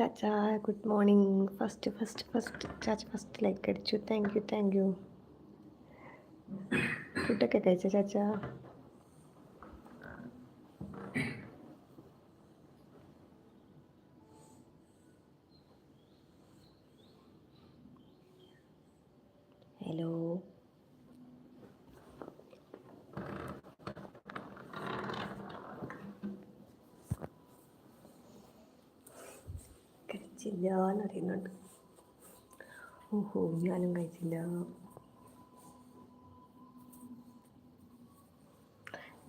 ചാച്ച good morning first first first ചാച്ച first like അടിച്ചു thank you thank you ഫുഡൊക്കെ കഴിച്ച ചാച്ച hello കഴിച്ചില്ല എന്നറിയുന്നുണ്ട് ഓഹോ ഞാനും കഴിച്ചില്ല.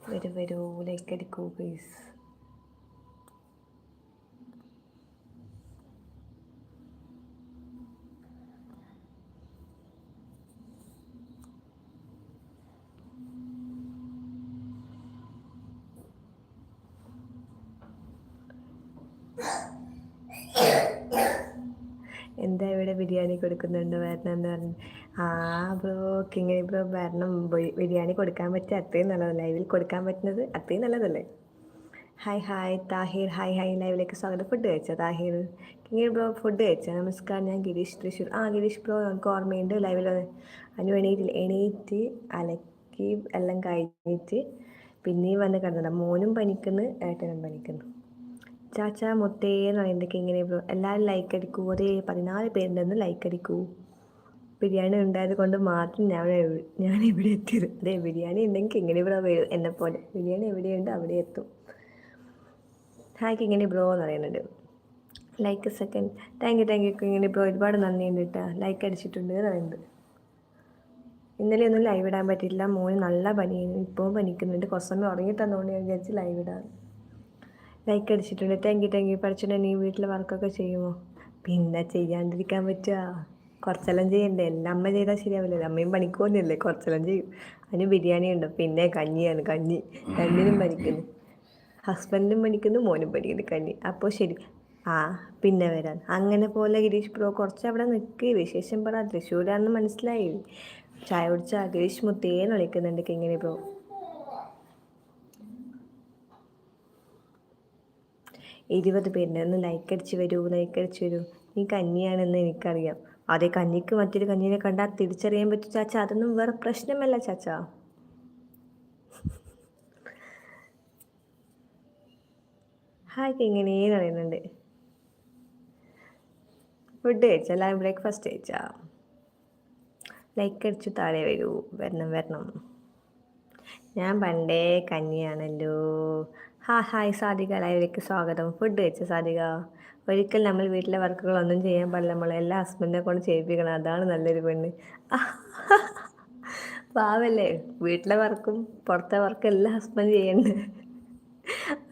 വരൂ വരൂ ലൈക്ക് അടിക്കൂ പ്ലീസ് എന്താ ഇവിടെ ബിരിയാണി കൊടുക്കുന്നുണ്ട് വരണം എന്ന് പറഞ്ഞു. ആ ബ്രോ കിങ്ങിണി ബ്രോ വരണം. ബിരിയാണി കൊടുക്കാൻ പറ്റുക അത്രയും നല്ലത്. ലൈവിൽ കൊടുക്കാൻ പറ്റുന്നത് അത്രയും നല്ലതല്ലേ? Hi hi Tahir. Hi hi. ലൈവിലേക്ക് സ്വാഗതം. ഫുഡ് കഴിച്ചോ താഹിർ? കിങ്ങിണി ബ്രോ ഫുഡ് കഴിച്ചോ? നമസ്കാരം. ഞാൻ ഗിരീഷ് തൃശ്ശൂർ. ആ ഗിരീഷ് ബ്രോ നമുക്ക് ഓർമ്മയുണ്ട് ലൈവിൽ അനു എണീറ്റില്ല എണീറ്റ് അലക്കി എല്ലാം കഴിഞ്ഞിട്ട് പിന്നെയും വന്ന് കിടന്നിട്ട് മോനും പനിക്കുന്നു ഏട്ടനും പനിക്കുന്നു. ചാച്ച മുത്തേന്ന് പറയുന്നതൊക്കെ ഇങ്ങനെ എല്ലാവരും ലൈക്ക് അടിക്കൂ ഒരേ പതിനാല് പേരുണ്ടെന്ന് ലൈക്ക് അടിക്കൂ. ബിരിയാണി ഉണ്ടായത് കൊണ്ട് മാത്രം ഞാൻ ഞാൻ ഇവിടെ എത്തിയത്. അതെ ബിരിയാണി ഉണ്ടെങ്കിൽ ഇങ്ങനെ ബ്രോ വരും എന്നെ പോലെ. ബിരിയാണി എവിടെയുണ്ട്? അവിടെ എത്തും. ഹായ്ക്ക് ഇങ്ങനെ ബ്രോ എന്ന് പറയുന്നുണ്ട്. Like second thank you thank you ഇങ്ങനെ ബ്രോ ഒരുപാട് നന്ദിയുണ്ട് കേട്ടോ ലൈക്ക് അടിച്ചിട്ടുണ്ട് എന്ന് പറയുന്നത് ഇന്നലെ ഒന്നും ലൈവ് ഇടാൻ പറ്റിയില്ല മോന് നല്ല പനിയാണ്. ഇപ്പോഴും പനിക്കുന്നുണ്ട്. കുറച്ച് സമയം ഉറങ്ങി തന്നുകൊണ്ട് ഞാൻ വിചാരിച്ച് ലൈവ് ഇടാം. ലൈക്ക് അടിച്ചിട്ടുണ്ട്. താങ്ക് യു താങ്ക് യു പഠിച്ചിട്ട് നീ വീട്ടിൽ വർക്കൊക്കെ ചെയ്യുമോ? പിന്നെ ചെയ്യാണ്ടിരിക്കാൻ പറ്റുക കുറച്ചെല്ലാം ചെയ്യണ്ടേ? എല്ലാം അമ്മ ചെയ്താൽ ശരിയാവില്ലല്ലോ അമ്മയും പണിക്ക് പോകുന്നില്ലേ? കുറച്ചെല്ലാം ചെയ്യും. അതിന് ബിരിയാണി ഉണ്ട്. പിന്നെ കഞ്ഞിയാണ്. കഞ്ഞി. രണ്ടിനും പണിക്കുന്നു. ഹസ്ബൻഡും പണിക്കുന്നു മോനും പണിക്കുന്നു. കഞ്ഞി. അപ്പോൾ ശരി. ആ പിന്നെ വരാൻ അങ്ങനെ പോലെ ഗിരീഷ് ബ്രോ കുറച്ച് അവിടെ നിൽക്കി വിശേഷം പറ. തൃശ്ശൂരാണെന്ന് മനസ്സിലായി. ചായ കുടിച്ച ഗിരീഷ് മുത്തേന്ന് വിളിക്കുന്നുണ്ട്. കിങ്ങിണി ബ്രോ. ഇരുപത് പേരുണ്ട്. ഒന്ന് ലൈക്ക് അടിച്ച് വരൂ ലൈക്ക് അടിച്ച് വരൂ. നീ കഞ്ഞിയാണെന്ന് എനിക്കറിയാം. അതേ കഞ്ഞിക്ക് മറ്റൊരു കഞ്ഞിനെ കണ്ടാൽ തിരിച്ചറിയാൻ പറ്റും ചാച്ച. അതൊന്നും വേറെ പ്രശ്നമല്ല ചാച്ച. ഹായ് ഇങ്ങനെ അറിയുന്നുണ്ട് ഫുഡ് കഴിച്ചാ? ലൈവ് ബ്രേക്ക്ഫാസ്റ്റ് കഴിച്ചാ? ലൈക്ക് അടിച്ചു താഴെ വരൂ. വരണം വരണം. ഞാൻ പണ്ടേ കഞ്ഞിയാണല്ലോ. ഹാ ഹായ് സാധിക ലൈവിലേക്ക് സ്വാഗതം. ഫുഡ് കഴിച്ച സാധിക ഒരിക്കൽ നമ്മൾ വീട്ടിലെ വർക്കുകളൊന്നും ചെയ്യാൻ പാടില്ല. നമ്മൾ എല്ലാ ഹസ്ബൻഡിനെ കൊണ്ട് ചെയ്യിപ്പിക്കണം. അതാണ് നല്ലൊരു പെണ്ണ്. പാവല്ലേ? വീട്ടിലെ വർക്കും പുറത്തെ വർക്കും എല്ലാം ഹസ്ബൻഡ് ചെയ്യണ്ട്.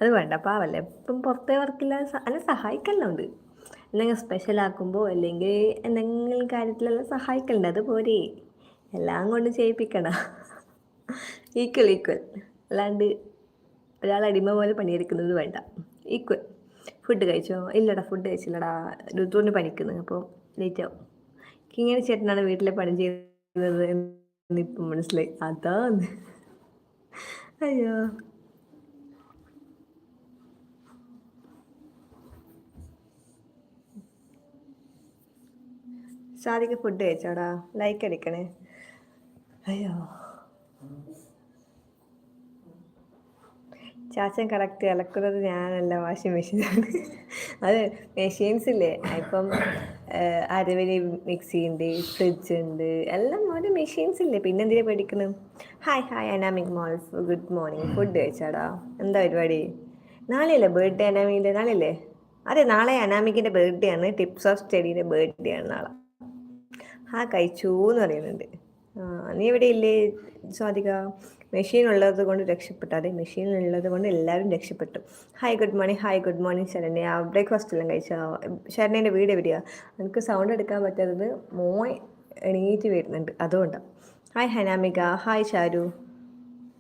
അത് വേണ്ട പാവല്ലേ? ഇപ്പം പുറത്തെ വർക്കില്ല അല്ല സഹായിക്കലുണ്ട് എന്തെങ്കിലും സ്പെഷ്യൽ ആക്കുമ്പോൾ അല്ലെങ്കിൽ എന്തെങ്കിലും കാര്യത്തിലെല്ലാം സഹായിക്കലുണ്ട്. അത് പോരെ. എല്ലാം കൊണ്ട് ചെയ്യിപ്പിക്കണം. ഈക്വൽ ഈക്വൽ അല്ലാണ്ട് ഒരാൾ അടിമ പോലെ പണിയെടുക്കുന്നത് വേണ്ട. ഈക്വൽ ഫുഡ് കഴിച്ചോ? ഇല്ലടാ ഫുഡ് കഴിച്ചില്ലടാ. ഋതുവിന് പണിക്കുന്നു അപ്പോൾ ലേറ്റ് ആവും. ഇങ്ങനെ ചേട്ടനാണ് വീട്ടിലെ പണി ചെയ്യുന്നത് എന്നിപ്പം മനസ്സിലായി. അതാ അയ്യോ. സാധിക്ക് ഫുഡ് കഴിച്ചോടാ. ലൈക്ക് അടിക്കണേ. അയ്യോ. ചാച്ചൻ കറക്റ്റ് ഇളക്കുന്നത് ഞാനല്ല വാഷിംഗ് മെഷീനാണ്. അത് മെഷീൻസ് ഇല്ലേ ഇപ്പം അരവലി മിക്സി ഉണ്ട് ഫ്രിഡ്ജ് ഉണ്ട് എല്ലാം ഓരോ മെഷീൻസ് ഇല്ലേ പിന്നെ എന്തിനാ പേടിക്കുന്നു hi hi Anamik moles. Good morning. Food കഴിച്ചാടാ? എന്താ പരിപാടി? നാളെയല്ലേ ബർത്ത്ഡേ അനാമിന്റെ നാളെയല്ലേ? അതെ നാളെ അനാമിക്കിന്റെ ബർത്ത്ഡേ ആണ്. ടിപ്സ് ഓഫ് സ്റ്റഡീന്റെ ബർത്ത്ഡേ ആണ് നാളെ. ആ കഴിച്ചു എന്ന് പറയുന്നുണ്ട് നീ എവിടെ ഇല്ലേ സ്വാതിക മെഷീൻ ഉള്ളത് കൊണ്ട് രക്ഷപ്പെട്ടു അതെ മെഷീൻ ഉള്ളത് കൊണ്ട് എല്ലാവരും രക്ഷപ്പെട്ടു. Hi good morning hi good morning Saranya. Breakfast എല്ലാം കഴിച്ചോ? ശരണ്യന്റെ വീട് എവിടെയാണ് എനിക്ക് സൗണ്ട് എടുക്കാൻ പറ്റാത്തത് മോൻ എണീറ്റ് വരുന്നുണ്ട്. അതുകൊണ്ടാണ് hi Anamika. Hi Charu.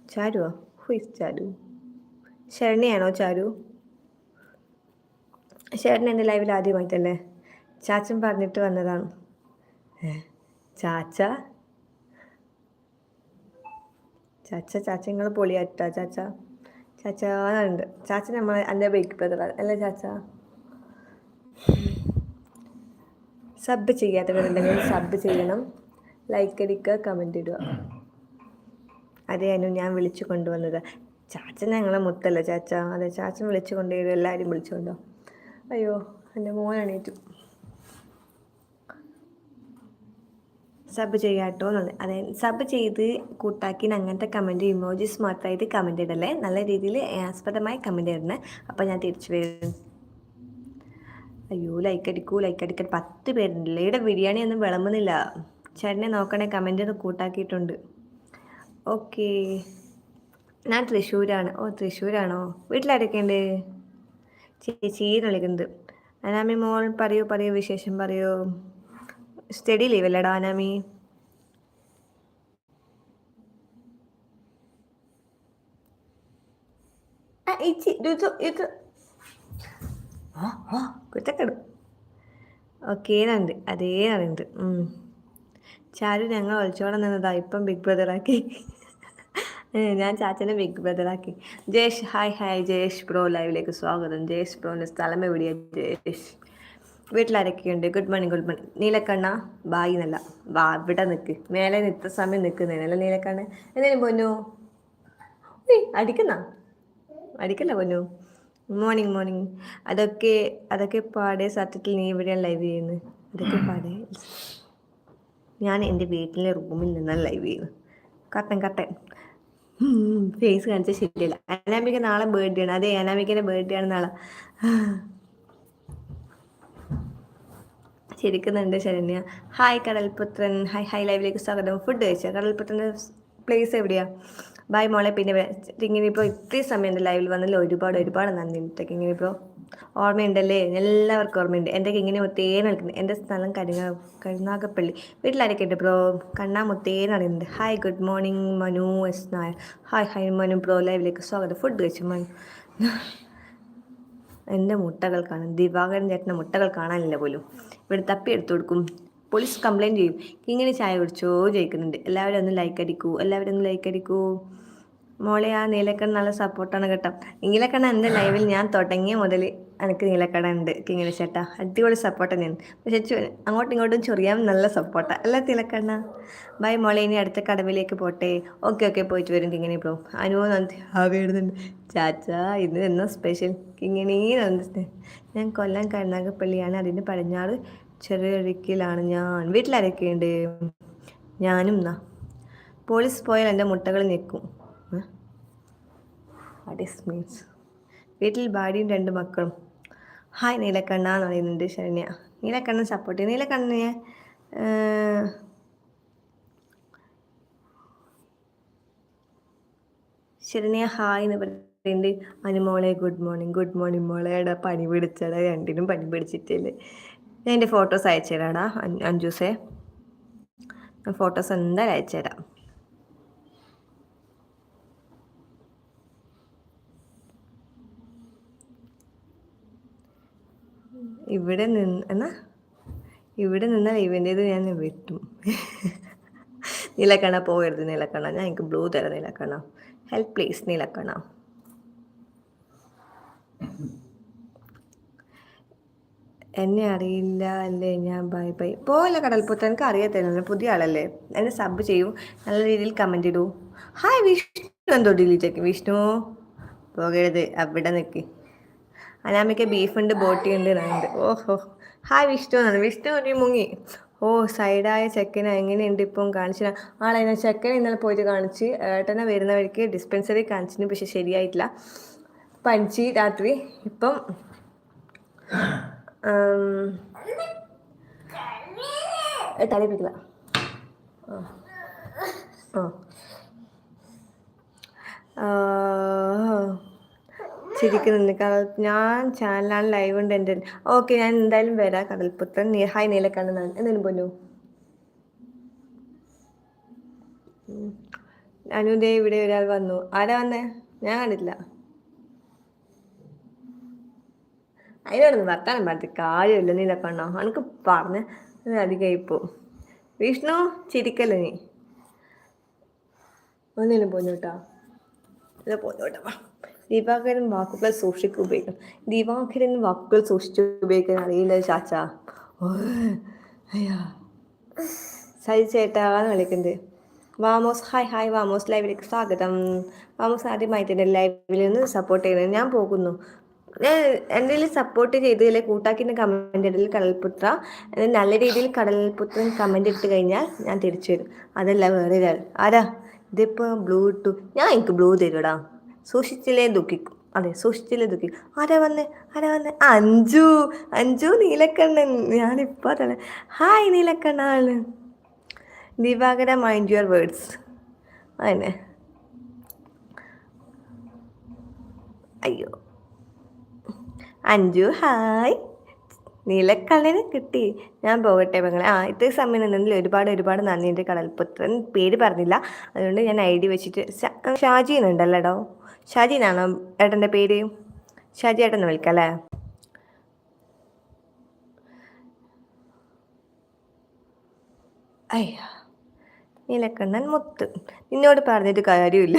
ചാരുവാ? Who is Charu? ശരണ്യാണോ Charu? Saranya എന്റെ ലൈവിൽ ആദ്യമായിട്ടല്ലേ? ചാച്ചൻ പറഞ്ഞിട്ട് വന്നതാണ്? ചാച്ച? ചാച്ച ചാച്ച നിങ്ങൾ പൊളിയാട്ട ചാച്ച ചാച്ച ഉണ്ട് ചാച്ച നമ്മൾ എന്റെ ബൈക്ക് ബ്രദർ അല്ലേ ചാച്ച? സബ് ചെയ്യാത്തവരുണ്ടെങ്കിൽ സബ് ചെയ്യണം. ലൈക്ക് അടിക്കുക കമന്റ് ഇടുക. അതെയായിരുന്നു ഞാൻ വിളിച്ചു കൊണ്ടുവന്നത്. ചാച്ച ഞങ്ങളെ മുത്തല്ല ചാച്ച? അതെ ചാച്ച വിളിച്ചു കൊണ്ടുവരും എല്ലാവരും വിളിച്ചുകൊണ്ടോ അയ്യോ എന്റെ മോൻ സബ് ചെയ്യാട്ടോ എന്നുള്ളത്. അതായത് സബ് ചെയ്ത് കൂട്ടാക്കി അങ്ങനത്തെ കമന്റ് ഇമോജീസ് മാത്രമായിട്ട് കമന്റ് ഇടല്ലേ നല്ല രീതിയിൽ ആസ്പദമായി കമന്റ് ഇടണേ. അപ്പോൾ ഞാൻ തിരിച്ചു വരും. അയ്യോ ലൈക്ക് അടിക്കൂ ലൈക്ക് അടിക്കാൻ പത്ത് പേരുണ്ടല്ലേ ഇവിടെ ബിരിയാണി ഒന്നും വിളമ്പുന്നില്ല. ചേട്ടനെ നോക്കണേ കമന്റ് കൂട്ടാക്കിയിട്ടുണ്ട്. ഓക്കേ. ഞാൻ തൃശ്ശൂരാണ്. ഓ തൃശ്ശൂരാണോ? വീട്ടിലാരൊക്കെയുണ്ട് ചേച്ചീന്ന് വിളിക്കുന്നത്. അനാമി മോൾ പറയൂ പറയൂ വിശേഷം പറയൂ. സ്റ്റഡി ലീവ് അല്ലേടാ അനാമി കുറ്റക്കെടു ഓക്കേ നണ്ട് അതേ നണ്ട് ചാരു ഞങ്ങൾ ഒളിച്ചോളം നിന്നതാ. ഇപ്പം ബിഗ് ബ്രദറാക്കി ഞാൻ ചാച്ചനെ big ബ്രദറാക്കി Jayesh hi hi. Jayesh bro ലൈവിലേക്ക് സ്വാഗതം. ജയേഷ് ബ്രോന്റെ സ്ഥലം എവിടെയാണ് ജയേഷ് വീട്ടിലാരൊക്കെയുണ്ട്. ഗുഡ് മോർണിംഗ് ഗുഡ് മോർണിംഗ് നീലക്കണ്ണ ബായി എന്നല്ല. വാ ഇവിടെ നിൽക്ക് മേലെ നിത്ത സമയം നിൽക്കുന്നതിനല്ല നീലക്കണ്ണ. എന്തേലും പൊന്നു? അടിക്കുന്ന? അടിക്കല്ല പൊന്നു? മോർണിംഗ് മോർണിംഗ് അതൊക്കെ അതൊക്കെ പാടെ സത്യത്തിൽ നീ ഇവിടെയാണ് ലൈവ് ചെയ്യുന്നത് അതൊക്കെ പാടെ. ഞാൻ എന്റെ വീട്ടിലെ റൂമിൽ നിന്നാണ് ലൈവ് ചെയ്യുന്നത്. കട്ടൻ കട്ടൻ ഫേസ് കാണിച്ചാൽ ശരിയല്ല. അനാമിക നാളെ ബർത്ത്ഡേ ആണ്. അതെ അനാമിക്കന്റെ ബർത്ത്ഡേ ആണ് നാളെ. ചിരിക്കുന്നുണ്ട് ശരണ്യ. ഹായ് കടൽപുത്രൻ. ഹായ് ഹായ് ലൈവിലേക്ക് സ്വാഗതം. ഫുഡ് കഴിച്ചാൽ കടൽപുത്രന്റെ പ്ലേസ് എവിടെയാണ് ബൈ മോളെ. പിന്നെ ഇങ്ങനെ ഇപ്പോൾ ഇത്രയും സമയം എന്റെ ലൈവിൽ വന്നതിൽ ഒരുപാട് ഒരുപാട് നന്ദി ഇട്ടൊക്കെ ഇങ്ങനെ ഇപ്പോൾ ഓർമ്മയുണ്ടല്ലേ? എല്ലാവർക്കും ഓർമ്മയുണ്ട്. എന്റെ ഇങ്ങനെ മുത്തേന്ന് നിൽക്കുന്നത് എന്റെ സ്ഥലം കരുങ്ങ കരുനാഗപ്പള്ളി. വീട്ടിലാരൊക്കെ ഉണ്ട് ബ്രോ? കണ്ണാ മുത്തേന്ന് അറിയുന്നുണ്ട് hi good morning Manu S Nair hi hi Manu bro. ലൈവിലേക്ക് സ്വാഗതം. ഫുഡ് കഴിച്ചു മനു? എന്റെ മുട്ടകൾ കാണാൻ ദിവാകരൻ ചേട്ടന്റെ മുട്ടകൾ കാണാനില്ല പോലും. ഇവിടെ തപ്പി എടുത്തു കൊടുക്കും. പോലീസ് കംപ്ലയിന്റ് ചെയ്യും. ഇങ്ങനെ ചായ കുടിച്ചോ ചോദിക്കുന്നുണ്ട്. എല്ലാവരും ഒന്ന് ലൈക്ക് അടിക്കൂ. എല്ലാവരും ഒന്ന് ലൈക്ക് അടിക്കൂ. മോളെ ആ നീലക്കണ്ണ നല്ല സപ്പോർട്ടാണ് കേട്ടോ. നീലക്കണ്ണ എന്റെ ലൈവിൽ ഞാൻ തുടങ്ങിയ മുതൽ എനിക്ക് നീലക്കട ഉണ്ട്. കിങ്ങനെ ചേട്ടാ അടിപൊളി സപ്പോർട്ട് തന്നെയാണ്. പക്ഷേ അങ്ങോട്ടും ഇങ്ങോട്ടും ചൊറിയാൻ നല്ല സപ്പോർട്ടാണ് അല്ല തിലക്കണ്ണ ബൈ മോളെ ഇനി അടുത്ത കടവിലേക്ക് പോട്ടെ. ഓക്കെ ഓക്കെ പോയിട്ട് വരും. കിങ്ങനെ ഇപ്പോൾ അനുഭവം നന്ദി. ആ ചാച്ചാ ഇന്ന് എന്നാ സ്പെഷ്യൽ കിങ്ങനെ നന്ദി. ഞാൻ കൊല്ലം കരുനാഗപ്പള്ളിയാണ്. അതിന്റെ പടിഞ്ഞാറ് ചെറിയൊഴുക്കിലാണ് ഞാൻ. വീട്ടിലാരൊക്കെയുണ്ട്? ഞാനും എന്നാ പോലീസ് പോയാൽ എന്റെ മുട്ടകൾ നിൽക്കും മീൻസ് വീട്ടിൽ ഭാര്യയും രണ്ട് മക്കളും. ഹായ് നീലക്കണ്ണ എന്ന് പറയുന്നുണ്ട് ശരണ്യ. നീലക്കണ്ണൻ സപ്പോർട്ട് ചെയ്യും. നീലക്കണ്ണനെ ശരണ്യ ഹായ് എന്ന് പറയുന്നുണ്ട് അനുമോളെ ഗുഡ് മോർണിംഗ് ഗുഡ് മോർണിംഗ് മോളെ എടാ പനി പിടിച്ചടാ രണ്ടിനും പനി പിടിച്ചിട്ടില്ലേ? ഞാൻ എന്റെ ഫോട്ടോസ് അയച്ചു തരാടാ അഞ്ജൂസേ. ഫോട്ടോസ് എന്തായാലും അയച്ചു ഇവിടെ നിന്ന് എന്നാ? ഇവിടെ നിന്നാൽ ഇവന്റേത് ഞാൻ വെട്ടും. നിലക്കണ പോകരുത് നിലക്കണ ഞാൻ എനിക്ക് ബ്ലൂ തരാം നിലക്കണ ഹെൽപ്പ് പ്ലീസ് നീലക്കണ്ണ. എന്നെ അറിയില്ല അല്ലേ ഞാൻ ബൈ ബൈ പോയില്ല കടൽപ്പുത്ത എനിക്ക് അറിയത്തില്ല. പുതിയ ആളല്ലേ? എന്നെ സബ് ചെയ്യൂ. നല്ല രീതിയിൽ കമന്റ് ഇടൂ. ഹായ് വിഷ്ണു. എന്തോ ഡിലീറ്റ് വിഷ്ണു പോകരുത്. അവിടെ നിൽക്ക് അനാമിക്ക ബീഫുണ്ട് ബോട്ടി ഉണ്ട് ഉണ്ട്. ഓഹോ. ഹായ് വിഷ്ണു. എന്നാണ് വിഷ്ണു ഒരു മുങ്ങി. ഓ സൈഡായ ചെക്കനെ എങ്ങനെയുണ്ട് ഇപ്പം കാണിച്ചില്ല ആളെ ചെക്കനെ ഇന്നലെ പോയിട്ട് കാണിച്ച് ഏട്ടനെ വരുന്നവർക്ക് ഡിസ്പെൻസറി കാണിച്ചിന് പക്ഷെ ശരിയായിട്ടില്ല. പനിച്ച് രാത്രി ഇപ്പം തലപ്പിക്കില്ല ചിരിക്കുന്നുണ്ട് കടൽ ഞാൻ ചാനലാണ് ലൈവ് ഉണ്ട് എന്റെ. ഓക്കെ ഞാൻ എന്തായാലും വരാം. കടൽപുത്രൻ ഹായ് നീലക്കണ്ണൻ എന്തെങ്കിലും പോലു അനുദേ ഇവിടെ ഒരാൾ വന്നു. ആരാ വന്നേ? ഞാൻ കണ്ടില്ല അതിനോടൊന്ന് വർത്താനം പറഞ്ഞിട്ട് കാര്യമില്ല നീല നീലക്കണ്ണോ എനിക്ക് പറഞ്ഞ് അധികം ഇപ്പോ വിഷ്ണു ചിരിക്കല്ലേ നീ? ഒന്നിനും പോന്നോട്ടാ. ഇത് പോന്നോട്ടാ. ദിവാകരൻ വാക്കുകൾ സൂക്ഷിക്കുക ഉപയോഗിക്കണം ദിവാകരൻ വാക്കുകൾ സൂക്ഷിച്ച് ഉപയോഗിക്കാൻ അറിയില്ല ചാച്ച. അയ്യോ. സജി ചേട്ടാന്ന് വിളിക്കുന്നത് വാമോസ് ഹായ് ഹായ് വാമോസ് ലൈവിലേക്ക് സ്വാഗതം. വാമോസ് ആദ്യമായിട്ട് എന്റെ ലൈവിൽ നിന്ന് സപ്പോർട്ട് ചെയ്യുന്നത് ഞാൻ പോകുന്നു. എന്തെങ്കിലും സപ്പോർട്ട് ചെയ്തതിൽ കൂട്ടാക്കിന്റെ കമന്റ് ഇടൽ കടൽപുത്ര. നല്ല രീതിയിൽ കടൽപുത്രൻ കമന്റ് ഇട്ട് കഴിഞ്ഞാൽ ഞാൻ തിരിച്ചു വരും. അതല്ല വേറെ ഒരാൾ. ആരാ? ഇതിപ്പോൾ ബ്ലൂ ഇട്ടു. ഞാൻ എനിക്ക് ബ്ലൂ തരൂടാ സൂക്ഷിച്ചില്ലേ ദുഃഖിക്കും. അതെ സൂക്ഷിച്ചില്ലേ ദുഃഖിക്കും. ആരാ വന്നേ? ആരാ വന്നേ? അഞ്ചു അഞ്ചു നീലക്കണ്ണൻ. ഞാനിപ്പോൾ തന്നെ. ഹായ് നീലക്കണ്ണാണ് ദിവാകര മൈൻഡ് യുവർ വേർഡ്സ് അതന്നെ. അയ്യോ. അഞ്ജു ഹായ്. നീലക്കള്ളന് കിട്ടി. ഞാൻ പോകട്ടെ മകളെ. ആ ഇത്ര സമയം നിന്നതിൽ ഒരുപാട് ഒരുപാട് നന്ദി. എന്റെ കടൽപുത്രൻ പേര് പറഞ്ഞില്ല. അതുകൊണ്ട് ഞാൻ ഐ ഡി വെച്ചിട്ട് ഷാജി എന്നുണ്ടല്ലോ ഷാജി എന്നാണോ ഏട്ടന്റെ പേര്? ഷാജി ഏട്ടൻ വിളിക്കാം അല്ലേ? അയ്യോ നീലക്കണ്ണൻ മുത്ത്. നിന്നോട് പറഞ്ഞിട്ട് കാര്യമില്ല.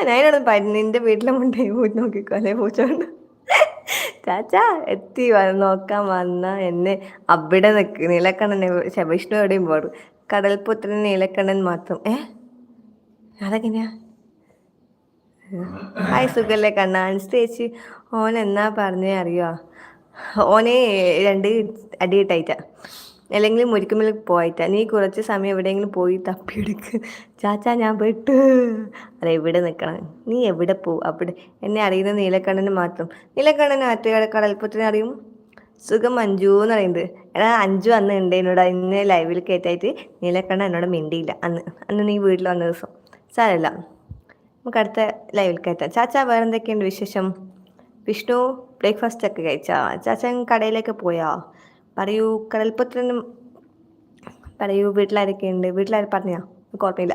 അതിനോട് പറഞ്ഞു നിന്റെ വീട്ടിലെ മുണ്ടേ പോയി നോക്കിക്കോലേ പൂച്ചോണ്ട്? ചാച്ചാ എത്തി വന്ന് നോക്കാൻ വന്ന എന്നെ. അവിടെ നിൽക്ക് നീലക്കണ്ണൻ വിഷ്ണു എവിടെയും പോടും. കടൽപുത്രൻ നീലക്കണ്ണൻ മാത്രം. ഏ? അതെങ്ങനെയാ? ഹായ് സുഖല്ലേ കണ്ണാൻ അനുസരിച്ച് ഓൻ എന്നാ പറഞ്ഞേ അറിയോ? ഓനെ രണ്ട് അടിയിട്ടായിട്ടാ അല്ലെങ്കിൽ മുരിക്കുമ്പിൽ പോയിട്ടാ നീ കുറച്ച് സമയം എവിടെയെങ്കിലും പോയി തപ്പിയെടുക്ക്. ചാച്ചാ ഞാൻ പെട്ടു. അതെ എവിടെ നിൽക്കണം. നീ എവിടെ പോവും അവിടെ. എന്നെ അറിയുന്ന നീലക്കണ്ണന് മാത്രം. നീലക്കണ്ണന് ആറ്റുകാട് കടൽപ്പുറ്റിനെ അറിയും? സുഖം അഞ്ചു എന്ന് പറയുന്നത്. എടാ അഞ്ചു അന്ന് ഉണ്ട് എന്നോട് ഇന്ന് ലൈവിൽ കയറ്റായിട്ട് നീലക്കണ്ണ എന്നോട് മിണ്ടിയില്ല. അന്ന് അന്ന് നീ വീട്ടിൽ വന്ന ദിവസം. സാരല്ല നമുക്ക് അടുത്ത ലൈവിൽ കയറ്റാം. ചാച്ചാ വേറെ എന്തൊക്കെയുണ്ട് വിശേഷം? വിഷ്ണു ബ്രേക്ക്ഫാസ്റ്റ് ഒക്കെ കഴിച്ചാ? ചാച്ചൻ കടയിലേക്ക് പോയാ? പറയൂ കടൽപുത്രനും പറയൂ വീട്ടിലാരൊക്കെ ഉണ്ട്? വീട്ടിലാരും പറഞ്ഞാ? കുഴപ്പമില്ല.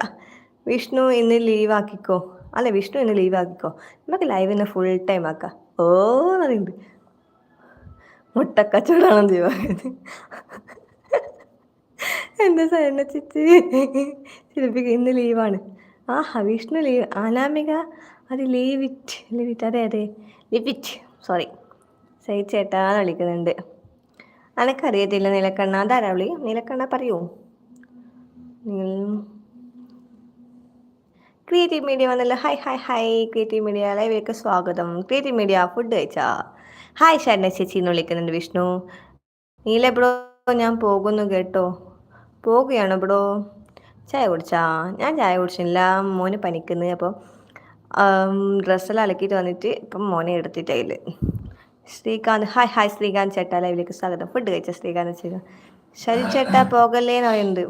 വിഷ്ണു ഇന്ന് ലീവ് ആക്കിക്കോ. അല്ല വിഷ്ണു ഇന്ന് ലീവ് ആക്കിക്കോ. നമുക്ക് ലൈവ് ഇന്ന് ഫുൾ ടൈം ആക്കാം. ഓ പറയുന്നുണ്ട് മുട്ടക്കച്ചവടാണെന്ന് ചെയ്യുന്നത് എന്താ സാറിനെ ചിച്ചി? ശില്പിക ഇന്ന് ലീവാണ് ആ വിഷ്ണു ലീവ് അനാമിക അത് ലീവിറ്റ് ലീവിറ്റ് അതെ അതെ. ലിവിറ്റ് സോറി സൈ ചേട്ടാന്ന് വിളിക്കുന്നുണ്ട്. അനക്കറിയത്തില്ല നിലക്കണ്ണ. അതാരാ വിളി നിലക്കണ്ണ പറയൂ. ക്രിയേറ്റീവ് മീഡിയ വന്നല്ലോ. Hi hi hi creative media ലൈവിലേക്ക് സ്വാഗതം. ക്രിയേറ്റീവ് മീഡിയ ഫുഡ് കഴിച്ചാ? ഹായ് ശരണ ചേച്ചി. എന്ന് വിളിക്കുന്നുണ്ട് വിഷ്ണു. നീല ബ്രോ ഞാൻ പോകുന്നു കേട്ടോ. പോകുകയാണോ ബ്രോ? ചായ കുടിച്ചാ? ഞാൻ ചായ കുടിച്ചില്ല. മോന് പനിക്കുന്നത് അപ്പോൾ ഡ്രസ്സെല്ലാം അലക്കിയിട്ട് വന്നിട്ട് ഇപ്പം മോനെ എടുത്തിട്ടായില്ല ശ്രീകാന്ത് ഹായ് ഹായ് ശ്രീകാന്ത് ചേട്ടാ ലൈവിലേക്ക് സ്വാഗതം. ഫുഡ് കഴിച്ച ശ്രീകാന്ത് ചേട്ടാ? ശരി ചേട്ടാ പോകല്ലേ എന്ന് പറയുന്നുണ്ട്.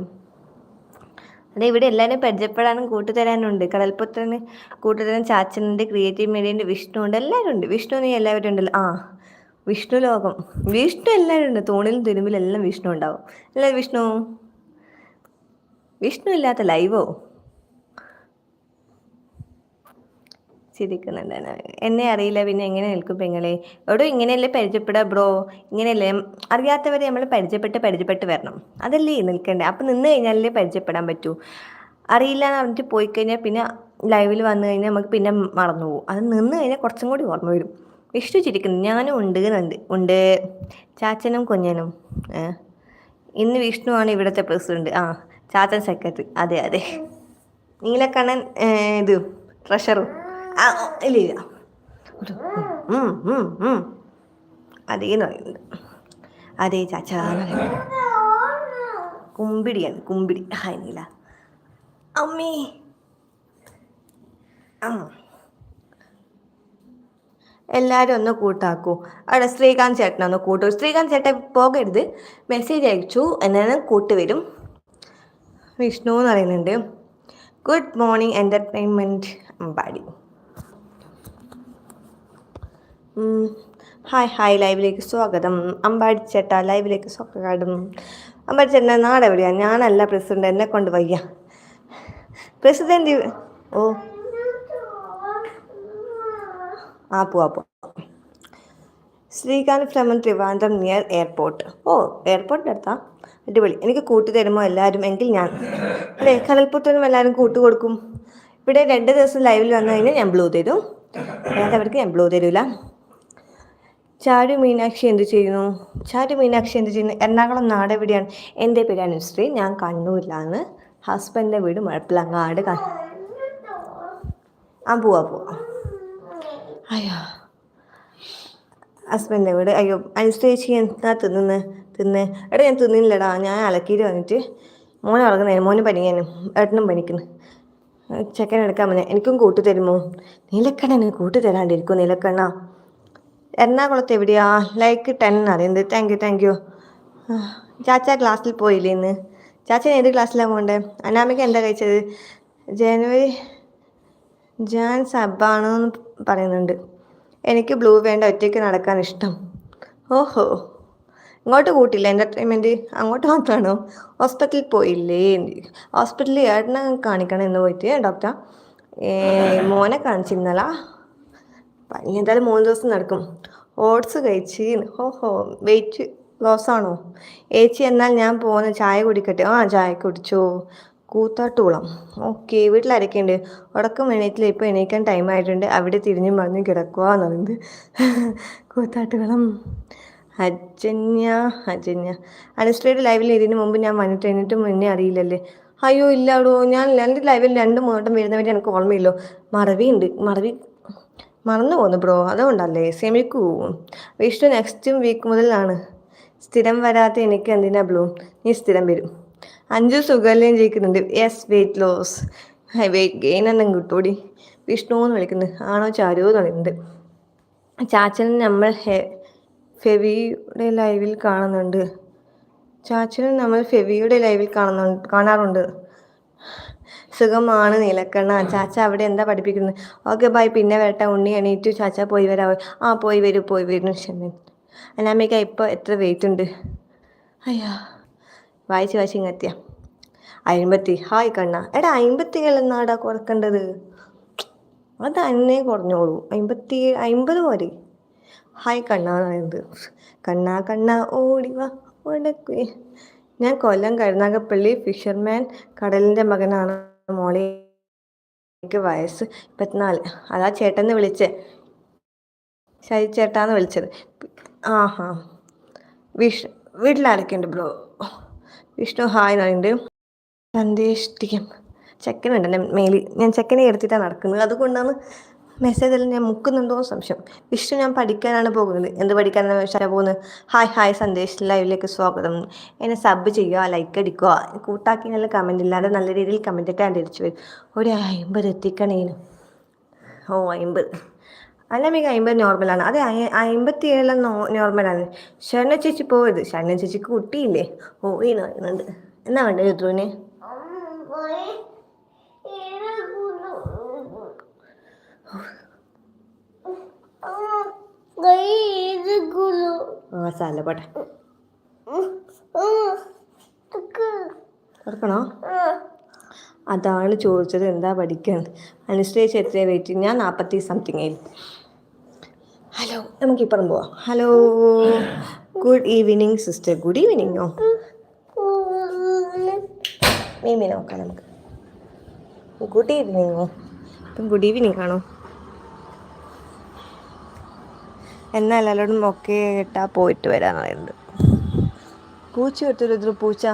അതെ ഇവിടെ എല്ലാവരും പരിചയപ്പെടാനും കൂട്ടുതരാനുണ്ട്. കടൽപുത്രന് കൂട്ടുതരാൻ ചാച്ചനുണ്ട് ക്രിയേറ്റീവ് മീഡിയന്റെ വിഷ്ണു ഉണ്ട് എല്ലാവരും ഉണ്ട്. വിഷ്ണു നീ എല്ലാവരും ഉണ്ടല്ലോ. ആ വിഷ്ണു ലോകം. വിഷ്ണു എല്ലാവരും ഉണ്ട്. തോണിലും തുരുമ്പിലും എല്ലാം വിഷ്ണു ഉണ്ടാവും. അല്ലേ വിഷ്ണു? വിഷ്ണു ഇല്ലാത്ത ലൈവോ? ചിരിക്കുന്നുണ്ട് എന്നെ അറിയില്ല പിന്നെ എങ്ങനെ നിൽക്കും പെങ്ങളെ? എവിടെ ഇങ്ങനെയല്ലേ പരിചയപ്പെടുക ബ്രോ? ഇങ്ങനെയല്ലേ? അറിയാത്തവരെ നമ്മൾ പരിചയപ്പെട്ട് പരിചയപ്പെട്ട് വരണം. അതല്ലേ നിൽക്കണ്ടേ? അപ്പം നിന്ന് കഴിഞ്ഞാലല്ലേ പരിചയപ്പെടാൻ പറ്റൂ. അറിയില്ല എന്ന് പറഞ്ഞിട്ട് പോയി കഴിഞ്ഞാൽ പിന്നെ ലൈവിൽ വന്നു കഴിഞ്ഞാൽ നമുക്ക് പിന്നെ മറന്നു പോകും. അത് നിന്ന് കഴിഞ്ഞാൽ കുറച്ചും കൂടി ഓർമ്മ വരും. വിഷ്ണു ചിരിക്കുന്നു ഞാനും ഉണ്ട് എന്നുണ്ട് ഉണ്ട്. ചാച്ചനും കുഞ്ഞനും. ഇന്ന് വിഷ്ണു ആണ് ഇവിടുത്തെ പ്രസിഡന്റ്. ആ ചാച്ചൻ സെക്രട്ടറി. അതെ അതെ. നീലക്കണ്ണൻ ഇത് ട്രഷറും ഇല്ല ഇല്ല. അതേന്ന് പറയുന്നത് അതേ ചാച്ചാന്ന് പറയുന്നത് കുമ്പിടിയാണ് കുമ്പിടി ഹനില അമ്മേ. അമ്മ. എല്ലാവരും ഒന്ന് കൂട്ടാക്കൂ. അവിടെ ശ്രീകാന്ത് ചേട്ടനെ ഒന്ന് കൂട്ടു. ശ്രീകാന്ത് ചേട്ടൻ പോകരുത്. മെസ്സേജ് അയച്ചു എന്നാണ് കൂട്ടുവരും വിഷ്ണു എന്ന് പറയുന്നുണ്ട്. Good morning entertainment Ambadi hi hi ലൈവിലേക്ക് സ്വാഗതം. അമ്പാടി ചേട്ടാ ലൈവിലേക്ക് സ്വാഗതം. അമ്പാടി ചേട്ടൻ നാട് എവിടെയാണ് ഞാനല്ല പ്രസിഡന്റ് എന്നെ കൊണ്ട് വയ്യ. പ്രസിഡന്റ് ഓ. ആ പോവാ ശ്രീകാന്ത് ഫ്ലമൻ ട്രിവാൻഡ്രം നിയർ എയർപോർട്ട്. ഓ എയർപോർട്ടിന്റെ അടുത്താ? അടിപൊളി. എനിക്ക് കൂട്ടി തരുമോ എല്ലാവരും എങ്കിൽ ഞാൻ. അല്ലേ കടൽപ്പുറത്തൊന്നും എല്ലാവരും കൂട്ടു കൊടുക്കും. ഇവിടെ രണ്ട് ദിവസം ലൈവിൽ വന്നു കഴിഞ്ഞാൽ ഞാൻ ബ്ലൂ തരും. അവർക്ക് ഞാൻ ബ്ലൂ തരില്ല ചാരു മീനാക്ഷി എന്ത് ചെയ്യുന്നു? ചാരു മീനാക്ഷി എന്ത് ചെയ്യുന്നു? എറണാകുളം നാട് എവിടെയാണ് എന്റെ പേര് അനുശ്രീ. ഞാൻ കണ്ണൂരിലാണ്. ഹസ്ബൻഡിന്റെ വീട് മഴപ്പിലങ്ങാട് ആ പോവാ പോവാ. അയ്യോ. ഹസ്ബൻഡിന്റെ വീട്. അയ്യോ അനുശ്രീ ചേച്ചി എന്താ തിന്നുന്ന്? തിന്ന്. എടാ ഞാൻ തിന്നില്ലടാ. ഞാൻ അലക്കിയിട്ട് വന്നിട്ട് മോനെ ഉറങ്ങുന്നതിന് മോന് പനിക്കാനും ഏട്ടനും പനിക്കുന്നു. ചെക്കൻ എടുക്കാൻ വന്നേ. എനിക്കും കൂട്ടു തരുമോ നീലക്കണ്ണ എനിക്ക് കൂട്ടു തരാണ്ടിരിക്കും നീലക്കണ്ണ. എറണാകുളത്ത് എവിടെയാ? ലൈക്ക് ടെൻ അറിയുന്നത് താങ്ക് യു താങ്ക് യു ചാച്ച ക്ലാസ്സിൽ പോയില്ലേ ഇന്ന്? ചാച്ച ഏത് ക്ലാസ്സിലാണ് പോകണ്ടേ അനാമിക എന്താ കഴിച്ചത്? ജനുവരി ജാൻ സബാണെന്ന് പറയുന്നുണ്ട്. എനിക്ക് ബ്ലൂ വേണ്ട ഒറ്റയ്ക്ക് നടക്കാൻ ഇഷ്ടം. ഓഹോ. ഇങ്ങോട്ട് കൂട്ടില്ല എന്റർടൈൻമെന്റ് അങ്ങോട്ട് മാത്രമാണോ? ഹോസ്പിറ്റലിൽ പോയില്ലേ? ഹോസ്പിറ്റലിൽ ഏട്ടനെ കാണിക്കണം എന്ന് പോയിട്ട് ഡോക്ടർ മോനെ കാണിച്ചിരുന്നല്ല പനി എന്തായാലും മൂന്ന് ദിവസം നടക്കും. ഓട്സ് കഴിച്ച് ഹോ ഹോ വെയിറ്റ് ലോസ് ആണോ? ഏച്ചി എന്നാൽ ഞാൻ പോകുന്ന ചായ കുടിക്കട്ടെ? ആ ചായ കുടിച്ചോ. കൂത്താട്ടുകുളം. ഓക്കെ വീട്ടിലാരൊക്കെയുണ്ട് ഉടക്കം എണീറ്റില്ല ഇപ്പോൾ എണീക്കാൻ ടൈം ആയിട്ടുണ്ട്. അവിടെ തിരിഞ്ഞും മറിഞ്ഞ് കിടക്കുക എന്ന് പറയുന്നത് കൂത്താട്ടുകുളം. അജന്യ അജന്യ. അനുശ്രീയുടെ ലൈവിൽ ഇതിന് മുമ്പ് ഞാൻ വന്നിട്ട് എന്നിട്ട് മുന്നേ അറിയില്ലല്ലേ? അയ്യോ ഇല്ലാടോ ഞാൻ എന്റെ ലൈവിൽ രണ്ട് മൂന്നോട്ടം വരുന്നവരെ എനിക്ക് ഓർമ്മയില്ലോ. മറവിയുണ്ട്. മറവി മറന്നു പോന്നു ബ്രോ. അതുകൊണ്ടല്ലേ? ക്ഷമിക്കൂ. വിഷ്ണു നെക്സ്റ്റ് വീക്ക് മുതലാണ്. സ്ഥിരം വരാത്ത എനിക്ക് എന്തിനാ ബ്ലൂ നീ സ്ഥിരം വരും. അഞ്ചു സുഖല്യം ജയിക്കുന്നുണ്ട് yes weight loss high weight gain എന്നും കിട്ടൂടി? വിഷ്ണു എന്ന് വിളിക്കുന്നത് ആണോ ചാരു എന്ന് പറയുന്നുണ്ട്. ചാച്ചനെ നമ്മൾ ഹെ ഫെവിയുടെ ലൈവിൽ കാണുന്നുണ്ട്. ചാച്ചനെ നമ്മൾ ഫെവിയുടെ ലൈവിൽ കാണുന്നുണ്ട് കാണാറുണ്ട്. സുഖമാണ് നിലക്കണ ചാച്ച അവിടെ എന്താ പഠിപ്പിക്കുന്നത്? ഓക്കെ ബൈ പിന്നെ വരട്ടെ. ഉണ്ണി എണീറ്റു. ചാച്ച പോയി വരാവോ ആ പോയി വരൂ പോയി വരുന്നു ക്ഷമൻ അനാമിക ഇപ്പോൾ എത്ര വെയിറ്റ് ഉണ്ട്? അയ്യോ. വായിച്ച് വായിച്ച് ഇങ്ങെത്തിയ അയിമ്പത്തി. ഹായ് കണ്ണ. എടാ അമ്പത്തി എന്നാടാ കുറക്കേണ്ടത്? അത് അന്നേ കുറഞ്ഞോളൂ. അമ്പത്തി അമ്പത് പോരെ. ഹായ് കണ്ണ എന്ന് പറയുന്നത്. കണ്ണ കണ്ണ ഓടി വാ. ഓടക്കുവേ ഞാൻ കൊല്ലം കരുനാഗപ്പള്ളി ഫിഷർമാൻ കടലിന്റെ മകനാണ്. മോളെ എനിക്ക് വയസ്സ് ഇരുപത്തിനാല് അതാ ചേട്ടന്ന് വിളിച്ചേ. ശരി ചേട്ടാന്ന് വിളിച്ചത്. ആ ഹാ വിഷ് വീട്ടിലാരൊക്കെയുണ്ട് ബ്രോ? വിഷ്ണു ഹായ് എന്ന് പറയുന്നുണ്ട് സന്ദേശിക്കും ചെക്കനുണ്ട് എന്റെ മേലിൽ ഞാൻ ചെക്കനെ എടുത്തിട്ടാണ് നടക്കുന്നത്. അതുകൊണ്ടാണ് മെസ്സേജെല്ലാം ഞാൻ മുക്കുന്നുണ്ടോ സംശയം. വിഷ്ണു ഞാൻ പഠിക്കാനാണ് പോകുന്നത്. എന്ത് പഠിക്കാനാണ് വെച്ചാൽ പോകുന്നത്? ഹായ് ഹായ് സന്ദേശ് ലൈവിലേക്ക് സ്വാഗതം. എന്നെ സബ് ചെയ്യുക ലൈക്ക് അടിക്കുക കൂട്ടാക്കി നല്ല കമന്റ് ഇല്ലാതെ നല്ല രീതിയിൽ കമന്റ് ഇട്ടാൻ തിരിച്ചു വരും. ഒരു അമ്പത് എത്തിക്കണേനു ഓ അമ്പത് അല്ല മിക അമ്പത് നോർമലാണ് അത് അമ്പത്തി ഏഴെല്ലാം നോർമലാണ് ശരണ ചേച്ചി പോയത്. ശരണ ചേച്ചിക്ക് കുട്ടിയില്ലേ? ഓ ഈ പറയുന്നുണ്ട് എന്നാ വേണ്ടത് ഋതുവിന് ആ സാല പോട്ടെ. തുറക്കണോ? അതാണ് ചോദിച്ചത് എന്താ പഠിക്കുന്നത് അനുശ്രയിച്ച് എത്ര വെയിറ്റ് ഞാൻ നാൽപ്പത്തി സംതിങ് ആയി. ഹലോ നമുക്ക് ഇപ്പുറം പോവാം. Hello good evening sister good ഈവനിങ്ങോ മീമി നോക്കാം നമുക്ക്. ഗുഡ് ഈവനിങ്ങോ ഇപ്പം ഗുഡ് ഈവനിങ് ആണോ? എന്നാൽ എല്ലാവരോടും ഒക്കെ ഇട്ടാ പോയിട്ട് വരാൻ പറയുന്നത് പൂച്ച എടുത്തൊരു പൂച്ച.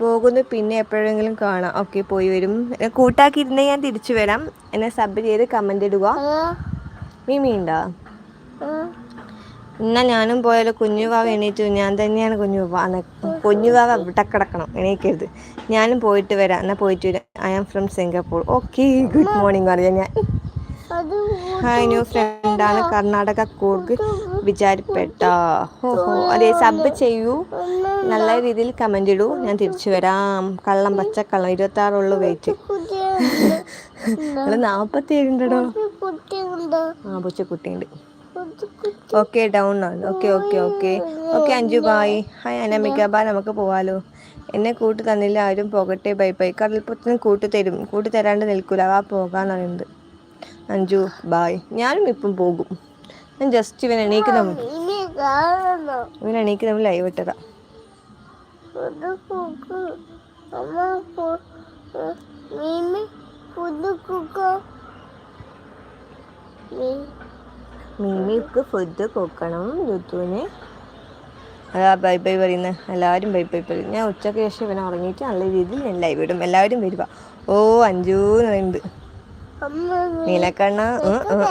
പോകുന്നു പിന്നെ എപ്പോഴെങ്കിലും കാണാം. ഓക്കെ പോയി വരും. എന്നെ കൂട്ടാക്കിയിരുന്നേ ഞാൻ തിരിച്ചു വരാം. എന്നെ സബ് ചെയ്ത് കമന്റ് ഇടുക. മീമി ഉണ്ടോ എന്നാൽ ഞാനും പോയാലോ? കുഞ്ഞുവാവ് എണീറ്റു. ഞാൻ തന്നെയാണ് കുഞ്ഞുവാവ കുഞ്ഞുവാവ് അവിടെ കിടക്കണം എണീക്കരുത്. ഞാനും പോയിട്ട് വരാം. എന്നാൽ പോയിട്ട് വരാം. I am from Singapore okay good morning പറയാം ഞാൻ. ഹായ് ന്യൂ ഫ്രണ്ടാണ് കർണാടക കൂർഗ് വിചാരിപ്പെട്ട. ഹോ ഹോ. അതെ സബ് ചെയ്യൂ. നല്ല രീതിയിൽ കമന്റ് ഇടൂ. ഞാൻ തിരിച്ചു വരാം. കള്ളം പച്ചക്കള്ളം. ഇരുപത്തി ആറുള്ളൂ വെയിറ്റ് നിങ്ങൾ നാൽപ്പത്തി ഏഴുണ്ടോ ആ പൂച്ചക്കുട്ടിയുണ്ട്. ഓക്കെ ഡൗൺ ആണ്. Okay okay okay okay Anju bye hi Anamika. ബാ നമുക്ക് പോവാലോ. എന്നെ കൂട്ട് തന്നില്ല. ആരും പോകട്ടെ. ബൈ ബൈ കടൽപ്പുറത്തിന് കൂട്ട് തരും. കൂട്ട് തരാണ്ട് നിൽക്കൂല. വാ പോകാന്ന് പറയുന്നത്. അഞ്ചു ബായ് ഞാനും ഇപ്പം പോകും. ഞാൻ ജസ്റ്റ് ഇവൻ എണീക്കുന്ന ഇവൻ എണീക്കുന്ന ലൈവ് ഇട്ടതാ. മീമിക്ക് ഫുഡ് കൊടുക്കണം ഋതുവിന്. അതാ ബൈ ബൈ പറയുന്നത് എല്ലാവരും ബൈ ബൈ പറയും. ഞാൻ ഉച്ചയ്ക്ക് ശേഷം ഇവനെ ഉറങ്ങിയിട്ട് നല്ല രീതിയിൽ ഞാൻ ലൈവ് ഇടും. എല്ലാവരും വരിക ഓ അഞ്ചു എന്ന് പറയുന്നുണ്ട് നീലക്കണ്ണ. ഉമ്മ